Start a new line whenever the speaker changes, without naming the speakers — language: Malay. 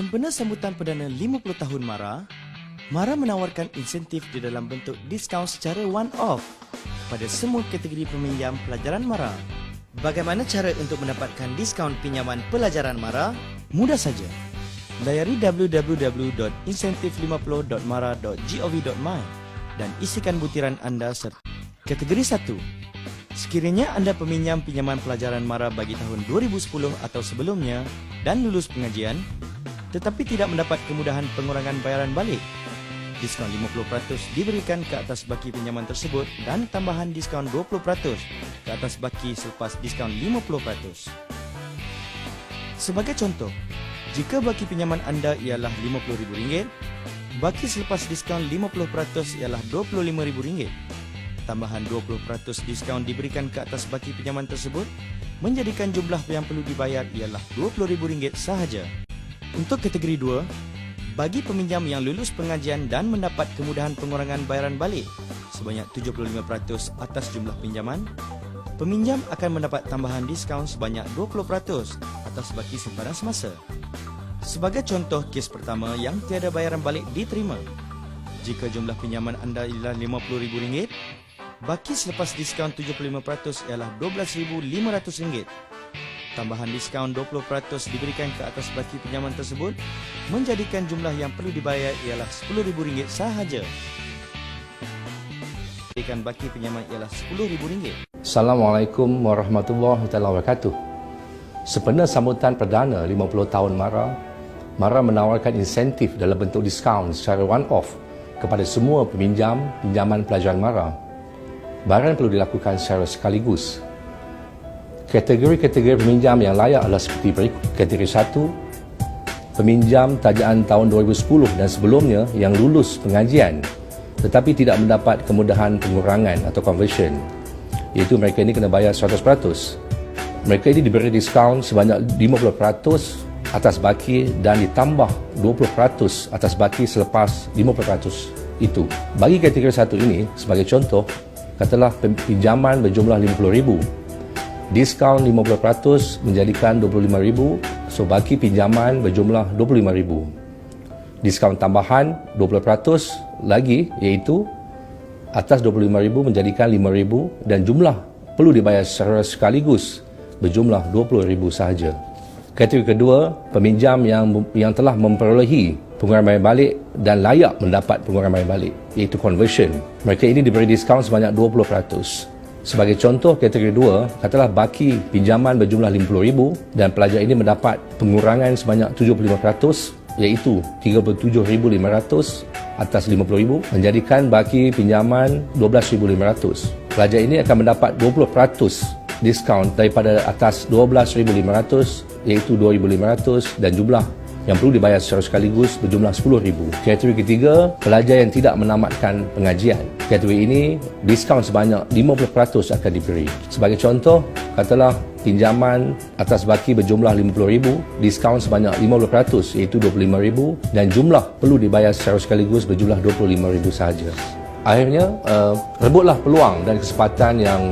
Sempena sambutan perdana 50 tahun MARA, MARA menawarkan insentif di dalam bentuk diskaun secara one-off pada semua kategori peminjam pelajaran MARA. Bagaimana cara untuk mendapatkan diskaun pinjaman pelajaran MARA? Mudah saja. Layari www.insentif50.mara.gov.my dan isikan butiran anda serta kategori 1. Sekiranya anda peminjam pinjaman pelajaran MARA bagi tahun 2010 atau sebelumnya dan lulus pengajian tetapi tidak mendapat kemudahan pengurangan bayaran balik, diskaun 50% diberikan ke atas baki pinjaman tersebut dan tambahan diskaun 20% ke atas baki selepas diskaun 50%. Sebagai contoh, jika baki pinjaman anda ialah RM50,000, baki selepas diskaun 50% ialah RM25,000. Tambahan 20% diskaun diberikan ke atas baki pinjaman tersebut menjadikan jumlah yang perlu dibayar ialah RM20,000 sahaja. Untuk kategori 2, bagi peminjam yang lulus pengajian dan mendapat kemudahan pengurangan bayaran balik sebanyak 75% atas jumlah pinjaman, peminjam akan mendapat tambahan diskaun sebanyak 20% atas baki simpanan semasa. Sebagai contoh kes pertama yang tiada bayaran balik diterima, jika jumlah pinjaman anda ialah RM50,000, baki selepas diskaun 75% ialah RM12,500 tambahan diskaun 20% diberikan ke atas baki pinjaman tersebut menjadikan jumlah yang perlu dibayar ialah RM10,000 sahaja. Berikan baki pinjaman ialah RM10,000.
Assalamualaikum warahmatullahi wabarakatuh. Sempena sambutan perdana 50 tahun MARA, MARA menawarkan insentif dalam bentuk diskaun secara one-off kepada semua peminjam pinjaman pelajaran MARA. Bayaran perlu dilakukan secara sekaligus. Kategori-kategori peminjam yang layak adalah seperti berikut. Kategori 1, peminjam tajaan tahun 2010 dan sebelumnya yang lulus pengajian tetapi tidak mendapat kemudahan pengurangan atau conversion iaitu mereka ini kena bayar 100%. Mereka ini diberi diskaun sebanyak 50% atas baki dan ditambah 20% atas baki selepas 50% itu. Bagi kategori satu ini, sebagai contoh, katalah pinjaman berjumlah RM50,000. Diskaun 50% menjadikan RM25,000, so baki pinjaman berjumlah RM25,000. Diskaun tambahan 20% lagi iaitu atas RM25,000 menjadikan RM5,000 dan jumlah perlu dibayar secara sekaligus berjumlah RM20,000 sahaja. Kategori kedua, peminjam yang yang telah memperolehi pengurangan bayar balik dan layak mendapat pengurangan bayar balik iaitu conversion. Mereka ini diberi diskaun sebanyak 20%. Sebagai contoh kategori dua, katalah baki pinjaman berjumlah RM50,000 dan pelajar ini mendapat pengurangan sebanyak 75% iaitu RM37,500 atas RM50,000 menjadikan baki pinjaman RM12,500. Pelajar ini akan mendapat 20% diskaun daripada atas RM12,500 iaitu RM2,500 dan jumlah yang perlu dibayar secara sekaligus berjumlah RM10,000. Kategori ketiga, pelajar yang tidak menamatkan pengajian. Kategori ini, diskaun sebanyak 50% akan diberi. Sebagai contoh, katalah pinjaman atas baki berjumlah RM50,000, diskaun sebanyak 50% iaitu RM25,000 dan jumlah perlu dibayar secara sekaligus berjumlah RM25,000 sahaja. Akhirnya, uh, rebutlah peluang dan kesempatan yang